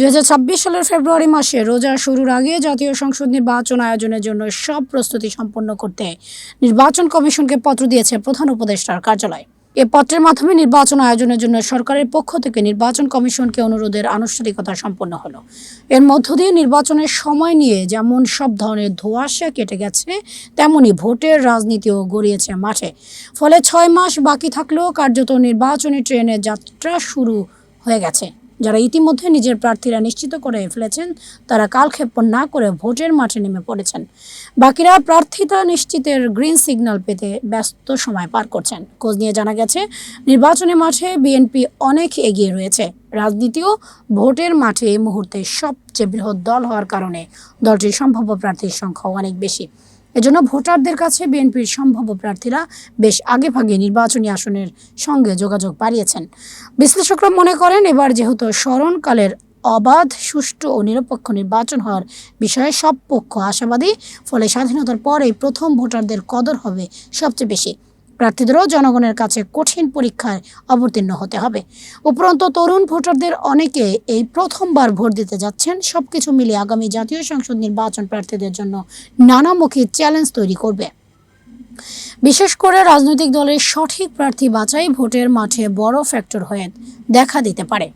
দুই হাজার ছাব্বিশ সালের ফেব্রুয়ারি মাসে রোজা শুরুর আগে জাতীয় সংসদ নির্বাচন আয়োজনের জন্য সব প্রস্তুতি সম্পন্ন করতে নির্বাচন কমিশনকে পত্র দিয়েছে প্রধান উপদেষ্টার কার্যালয়। এ পত্রের মাধ্যমে নির্বাচন আয়োজনের জন্য সরকারের পক্ষ থেকে নির্বাচন কমিশনকে অনুরোধের আনুষ্ঠানিকতা সম্পন্ন হলো। এর মধ্য দিয়ে নির্বাচনের সময় নিয়ে যেমন সব ধরনের ধোঁয়াশা কেটে গেছে, তেমনি ভোটের রাজনীতিও গড়িয়েছে মাঠে। ফলে ছয় মাস বাকি থাকলেও কার্যত নির্বাচনী ট্রেনের যাত্রা শুরু হয়ে গেছে। যারা ইতিমধ্যে নিজের প্রার্থীরা নিশ্চিত করে ফেলেছেন, তারা কালক্ষেপণ না করে ভোটের মাঠে নেমে পড়েছেন। বাকিরা প্রার্থিতা নিশ্চিতের গ্রিন সিগন্যাল পেতে ব্যস্ত সময় পার করছেন। খোঁজ নিয়ে জানা গেছে, নির্বাচনী মাঠে বিএনপি অনেক এগিয়ে রয়েছে। রাজনীতিও ভোটের মাঠে এই মুহূর্তে সবচেয়ে বৃহৎ দল হওয়ার কারণে দলটির সম্ভাব্য প্রার্থীর সংখ্যা অনেক বেশি। এজন্য ভোটারদের কাছে বিএনপির সম্ভাব্য প্রার্থীরা বেশ আগেভাগে নির্বাচনী আসনের সঙ্গে যোগাযোগ বাড়িয়েছেন বিশ্লেষকরা মনে করেন এবার যেহেতু স্মরণকালের অবাধ, সুষ্ঠু ও নিরপেক্ষ নির্বাচন হওয়ার বিষয়ে সব পক্ষ আশাবাদী, ফলে স্বাধীনতার পরেই প্রথম ভোটারদের কদর হবে সবচেয়ে বেশি। প্রার্থীদেরও জনগণের কাছে কঠিন পরীক্ষায় অবতীর্ণ হতে হবে। উপরন্ত তরুণ ভোটারদের অনেকে এই প্রথমবার ভোট দিতে যাচ্ছেন। সবকিছু মিলিয়ে আগামী জাতীয় সংসদ নির্বাচন প্রার্থীদের জন্য নানামুখী চ্যালেঞ্জ তৈরি করবে। বিশেষ করে রাজনৈতিক দলের সঠিক প্রার্থী বাছাই ভোটের মাঠে বড় ফ্যাক্টর হয়ে দেখা দিতে পারে।